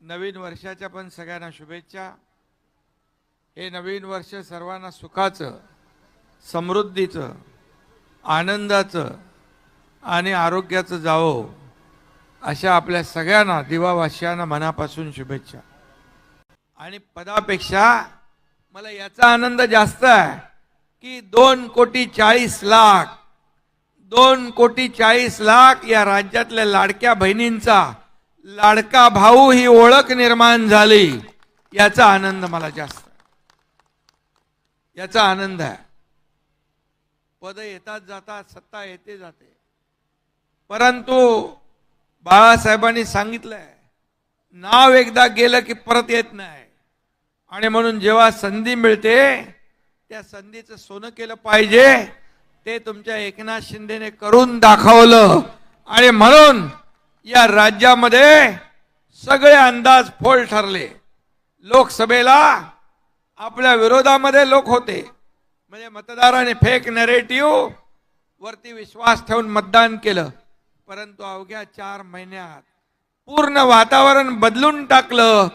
नवीन वर्षाच्या पण सगळ्यांना शुभेच्छा. हे नवीन वर्ष सर्वांना सुखाचं समृद्धीचं आनंदाचं आणि आरोग्याचं जावो अशा आपल्या सगळ्यांना दिवावासियांना मनापासून शुभेच्छा. आणि पदापेक्षा मला याचा आनंद जास्त आहे की दोन कोटी चाळीस लाख दोन कोटी चाळीस लाख या राज्यातल्या लाडक्या बहिणींचा लाडका भाऊ ही ओळख निर्माण झाली. याचा आनंद मला जास्त याचा आनंद आहे. पद येतात जातात सत्ता येते जाते. परंतु बाळासाहेबांनी सांगितलंय नाव एकदा गेलं की परत येत नाही. आणि म्हणून जेव्हा संधी मिळते त्या संधीचं सोनं केलं पाहिजे ते तुमच्या एकनाथ शिंदेने करून दाखवलं. आणि म्हणून या राज्यामध्ये सगळे अंदाज फोल ठरले. लोकसभेला आपल्या विरोधामध्ये लोक होते. म्हणजे मतदाराने फेक नरेटिव्ह वरती विश्वास ठेवून मतदान केलं. परंतु अवघ्या चार महिन्यात पूर्ण वातावरण बदलून टाकलं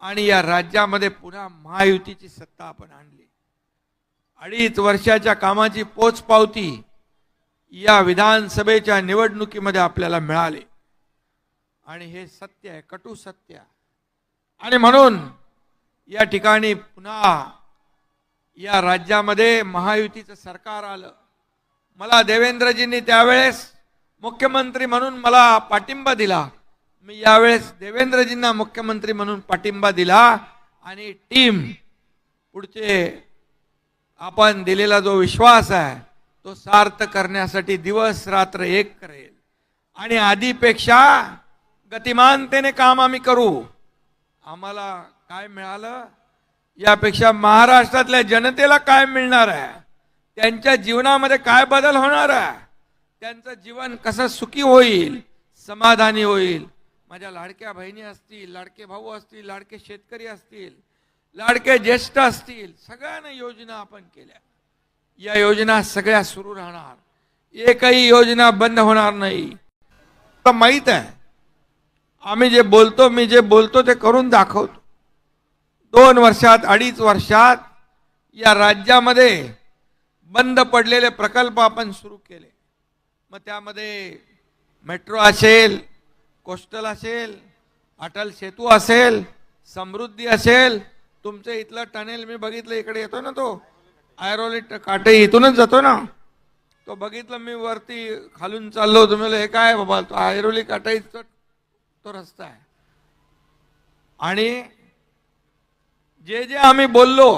आणि या राज्यामध्ये पुन्हा महायुतीची सत्ता आपण आणली. अडीच वर्षाच्या कामाची पोचपावती या विधानसभेच्या निवडणुकीमध्ये आपल्याला मिळाली. आणि हे सत्य आहे कटू सत्य. आहे. आणि म्हणून या ठिकाणी पुन्हा या राज्यामध्ये महायुतीचं सरकार आलं. मला देवेंद्रजींनी त्यावेळेस मुख्यमंत्री म्हणून मला पाठिंबा दिला. मी यावेळेस देवेंद्रजींना मुख्यमंत्री म्हणून पाठिंबा दिला आणि टीम पुढचे आपण दिलेला जो विश्वास आहे तो सार्थ करण्यासाठी दिवस रात्र एक करेल. आणि आधीपेक्षा गतिमानतेने काम आम्ही करू. आम्हाला काय मिळालं? यापेक्षा महाराष्ट्रातल्या जनतेला काय मिळणार आहे? त्यांच्या जीवनामध्ये काय बदल होणार आहे? त्यांचं जीवन कसं सुखी होईल? समाधानी होईल? माझ्या लाडक्या बहिणी असतील लाडके भाऊ असतील लाडके शेतकरी असतील लाडके ज्येष्ठ असतील सगळ्यांना योजना आपण केल्या. या योजना सगळ्या सुरू राहणार. एकही योजना बंद होणार नाही. तर माहीत आहे आम्ही जे बोलतो मी जे बोलतो ते करून दाखवतो. दोन वर्षात अडीच वर्षात या राज्यामध्ये बंद पडलेले प्रकल्प आपण सुरू केले. मग त्यामध्ये मेट्रो असेल कोस्टल असेल अटल सेतू असेल समृद्धी असेल तुमचं इथलं टनेल मी बघितलं इकडे येतो ना तो आयरोली काटे इथूनच जातो ना. तो बघितलं मी वरती खालून चाललो तुम्ही हे काय बाबा तो आयरोली काटाईचा तो रस्ता आहे आणि जे जे आम्ही बोललो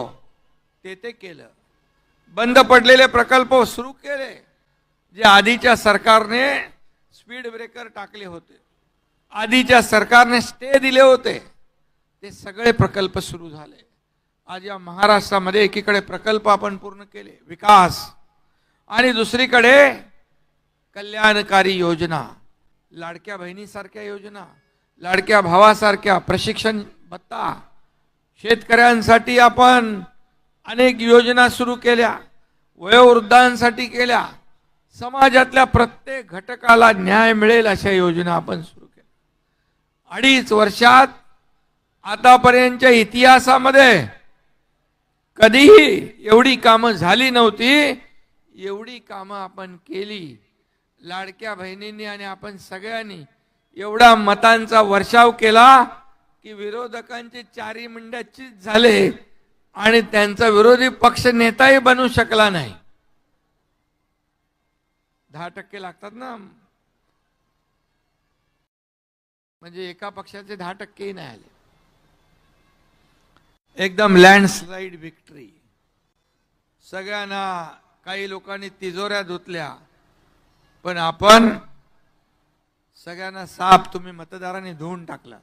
ते ते केलं. बंद पडलेले प्रकल्प सुरू केले जे आधीच्या सरकारने स्पीड ब्रेकर टाकले होते. आधीच्या सरकारने स्टे दिले होते ते सगळे प्रकल्प सुरू झाले. आज या महाराष्ट्रामध्ये एकीकडे प्रकल्प आपण पूर्ण केले विकास. आणि दुसरीकडे कल्याणकारी योजना. लाडक्या बहिणीसारख्या योजना लाडक्या भावासारख्या प्रशिक्षण भत्ता. शेतकऱ्यांसाठी आपण अनेक योजना सुरू केल्या वयोवृद्धांसाठी केल्या. समाजातल्या प्रत्येक घटकाला न्याय मिळेल अशा योजना आपण सुरू केल्या. अडीच वर्षात आतापर्यंतच्या इतिहासामध्ये कधीही एवढी कामं झाली नव्हती एवढी कामं आपण केली. लाडक्या बहिणींनी आणि आपण सगळ्यांनी एवढा मतांचा वर्षाव केला की विरोधकांचे चारी मंड्याचीच झाले आणि त्यांचा विरोधी पक्ष नेताही बनू शकला नाही. दहा टक्के लागतात ना? म्हणजे एका पक्षाचे दहा टक्केही नाही आले. एकदम लँडस्लाइड विक्ट्री सगळ्यांना काही लोकांनी तिजोऱ्या धुतल्या. पण आपण सगळ्यांना साप तुम्ही मतदारांनी धुवून टाकला.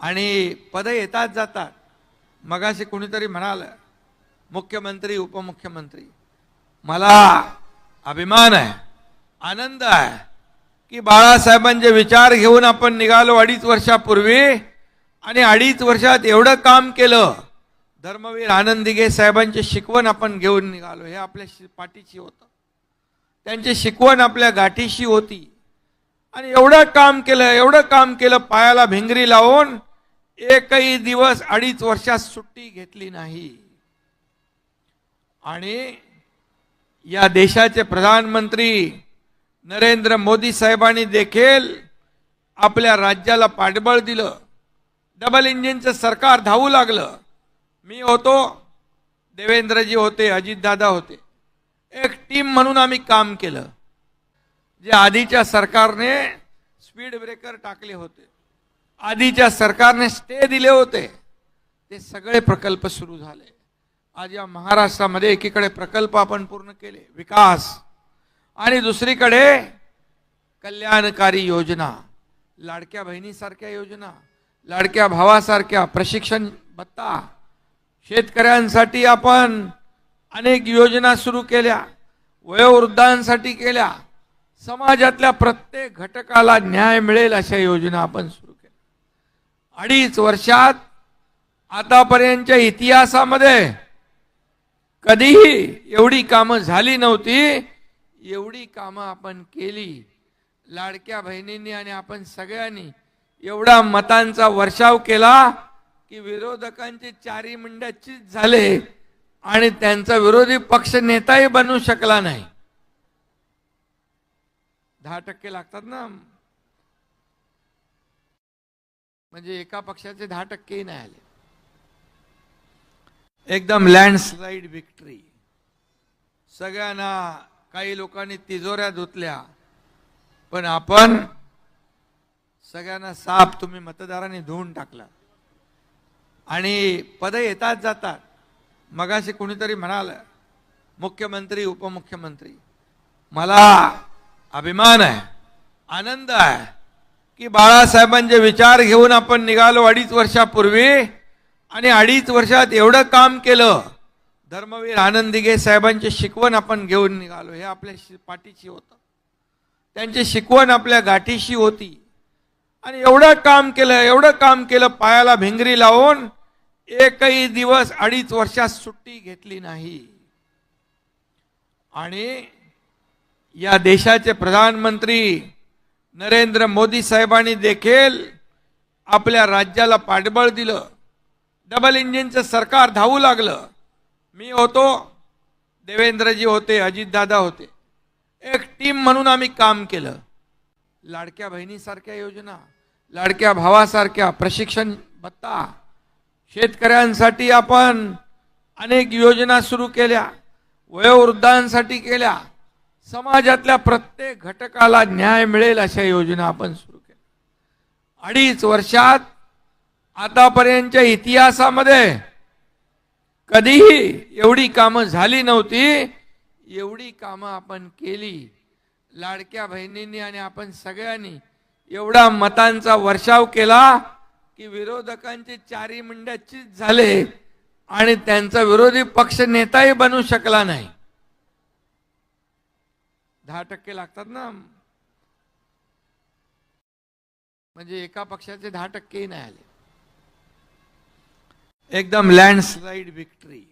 आणि पद येतात जातात. मगाशी कुणीतरी म्हणालं मुख्यमंत्री उपमुख्यमंत्री मला अभिमान आहे आनंद आहे की बाळासाहेबांचे विचार घेऊन आपण निघालो अडीच वर्षापूर्वी आणि अडीच वर्षात एवढं काम केलं. धर्मवीर आनंद दिघे साहेबांची शिकवण आपण घेऊन निघालो. हे आपल्या पाठीशी होतं. त्यांची शिकवण आपल्या गाठीशी होती. आणि एवढं काम केलं एवढं काम केलं पायाला भिंगरी लावून एकही दिवस अडीच वर्षात सुट्टी घेतली नाही. आणि या देशाचे प्रधानमंत्री नरेंद्र मोदी साहेबांनी देखील आपल्या राज्याला पाठबळ दिलं. डबल इंजिनचं सरकार धावू लागलं. मी होतो देवेंद्रजी होते अजितदादा होते. एक टीम म्हणून आम्ही काम केलं. जे आधीच्या सरकारने स्पीड ब्रेकर टाकले होते. आधीच्या सरकारने स्टे दिले होते. ते सगळे प्रकल्प सुरू झाले. आज या महाराष्ट्रामध्ये एकीकडे प्रकल्प आपण पूर्ण केले विकास. आणि दुसरीकडे कल्याणकारी योजना. लाडक्या बहिणीसारख्या योजना लाडक्या भावासारख्या प्रशिक्षण भत्ता. शेतकऱ्यांसाठी आपण अनेक योजना सुरू केल्या वयोवृद्धांसाठी केल्या. समाजातल्या प्रत्येक घटकाला न्याय मिळेल अशा योजना आपण सुरू केल्या. अडीच वर्षात आतापर्यंतच्या इतिहासामध्ये कधीही एवढी कामं झाली नव्हती एवढी कामं आपण केली. लाडक्या बहिणींनी आणि आपण सगळ्यांनी एवढा मतांचा वर्षाव केला की विरोधकांचे चारी मंड्याचीच झाले. आणि त्यांचा विरोधी पक्ष नेताही बनू शकला नाही. दहा टक्के लागतात ना. म्हणजे एका पक्षाचे दहा टक्केही नाही आले. एकदम लँडस्लाईड विक्ट्री सगळ्यांना काही लोकांनी तिजोऱ्या धुतल्या. पण आपण सगळ्यांना साप तुम्ही मतदारांनी धुवून टाकला. आणि पद येतात जातात. मगाशी कोणीतरी म्हणाल मुख्यमंत्री उपमुख्यमंत्री मला अभिमान आहे आनंद आहे की बाळासाहेबांचे विचार घेऊन आपण निघालो अडीच वर्षापूर्वी आणि अडीच वर्षात एवढं काम केलं. धर्मवीर आनंदिगे साहेबांची शिकवण आपण घेऊन निघालो हे आपल्या शि- पाठीशी होतं. त्यांची शिकवण आपल्या गाठीशी होती. आणि एवढं काम केलं एवढं काम केलं पायाला भिंगरी लावून एकही दिवस अडीच वर्षात सुट्टी घेतली नाही. आणि या देशाचे प्रधानमंत्री नरेंद्र मोदी साहेबांनी देखील आपल्या राज्याला पाठबळ दिलं. डबल इंजिनचं सरकार धावू लागलं. मी होतो देवेंद्रजी होते अजितदादा होते. एक टीम म्हणून आम्ही काम केलं. लाडक्या बहिणीसारख्या योजना लाडक्या भावासारख्या प्रशिक्षण भत्ता शेतकऱ्यांसाठी आपण अनेक योजना सुरू केल्या वयोवृद्धांसाठी केल्या. समाजातल्या प्रत्येक घटकाला न्याय मिळेल अशा योजना आपण सुरू केल्या. अडीच वर्षात आतापर्यंतच्या इतिहासामध्ये कधीही एवढी कामं झाली नव्हती एवढी कामं आपण केली. लाडक्या बहिणींनी आणि आपण सगळ्यांनी एवढा मतांचा वर्षाव केला. की विरोधकांचे चारी मंड्याचीच झाले आणि त्यांचा विरोधी पक्ष नेताही बनू शकला नाही. दहा टक्के लागतात ना? म्हणजे एका पक्षाचे दहा टक्केही नाही आले. एकदम लँडस्लाईड विक्ट्री